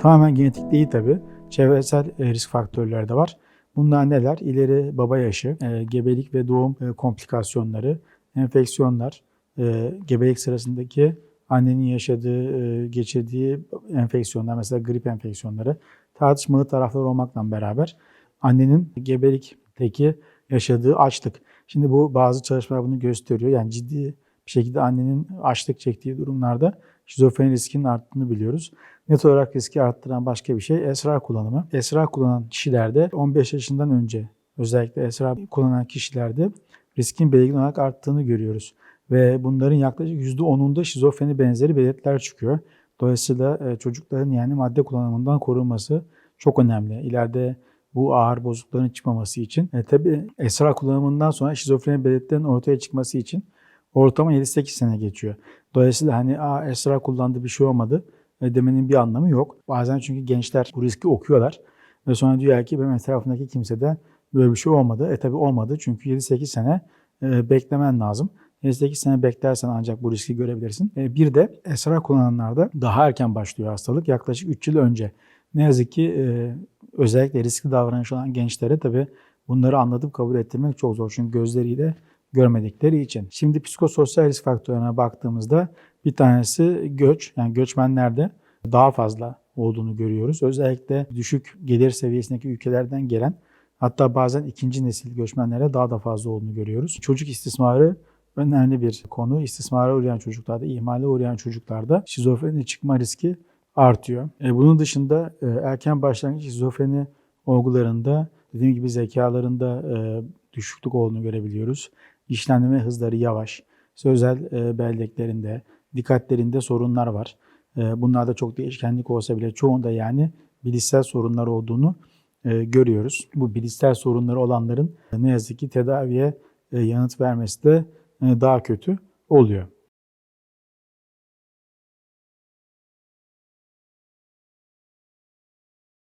Tamamen genetik değil tabii. Çevresel e, risk faktörleri de var. Bunlar neler? İleri baba yaşı, e, gebelik ve doğum e, komplikasyonları, enfeksiyonlar, gebelik sırasındaki annenin yaşadığı, geçirdiği enfeksiyonlar, mesela grip enfeksiyonları tartışmalı taraflar olmakla beraber annenin gebelikteki yaşadığı açlık. Şimdi bu bazı çalışmalar bunu gösteriyor. Yani ciddi bir şekilde annenin açlık çektiği durumlarda şizofreni riskinin arttığını biliyoruz. Net olarak riski arttıran başka bir şey esrar kullanımı. Esrar kullanan kişilerde 15 yaşından önce özellikle esrar kullanan kişilerde riskin belirgin olarak arttığını görüyoruz. Ve bunların yaklaşık %10'unda şizofreni benzeri belirtiler çıkıyor. Dolayısıyla e, çocukların yani madde kullanımından korunması çok önemli. İleride bu ağır bozuklukların çıkmaması için. E, tabii esrar kullanımından sonra şizofreni belirtilerin ortaya çıkması için ortalama 7-8 sene geçiyor. Dolayısıyla hani Aa, esrar kullandı bir şey olmadı e, demenin bir anlamı yok. Bazen çünkü gençler bu riski okuyorlar ve sonra diyor ki benim etrafımdaki kimsede böyle bir şey olmadı. E tabi olmadı çünkü 7-8 sene e, beklemen lazım. 7-8 sene beklersen ancak bu riski görebilirsin. E, bir de esrar kullananlarda daha erken başlıyor hastalık. Yaklaşık 3 yıl önce. Ne yazık ki e, özellikle riskli davranış olan gençlere tabi bunları anlatıp kabul ettirmek çok zor. Çünkü gözleriyle görmedikleri için. Şimdi psikososyal risk faktörlerine baktığımızda bir tanesi göç. Yani göçmenlerde daha fazla olduğunu görüyoruz. Özellikle düşük gelir seviyesindeki ülkelerden gelen hatta bazen ikinci nesil göçmenlere daha da fazla olduğunu görüyoruz. Çocuk istismarı önemli bir konu. İstismara uğrayan çocuklarda, ihmale uğrayan çocuklarda şizofreni çıkma riski artıyor. E, bunun dışında e, erken başlangıç şizofreni olgularında dediğim gibi zekalarında e, düşüklük olduğunu görebiliyoruz. İşlenme hızları yavaş. Sözel e, belleklerinde, dikkatlerinde sorunlar var. E, bunlarda çok değişkenlik olsa bile çoğunda yani bilişsel sorunlar olduğunu e, görüyoruz. Bu bilişsel sorunları olanların ne yazık ki tedaviye yanıt vermesi de daha kötü oluyor.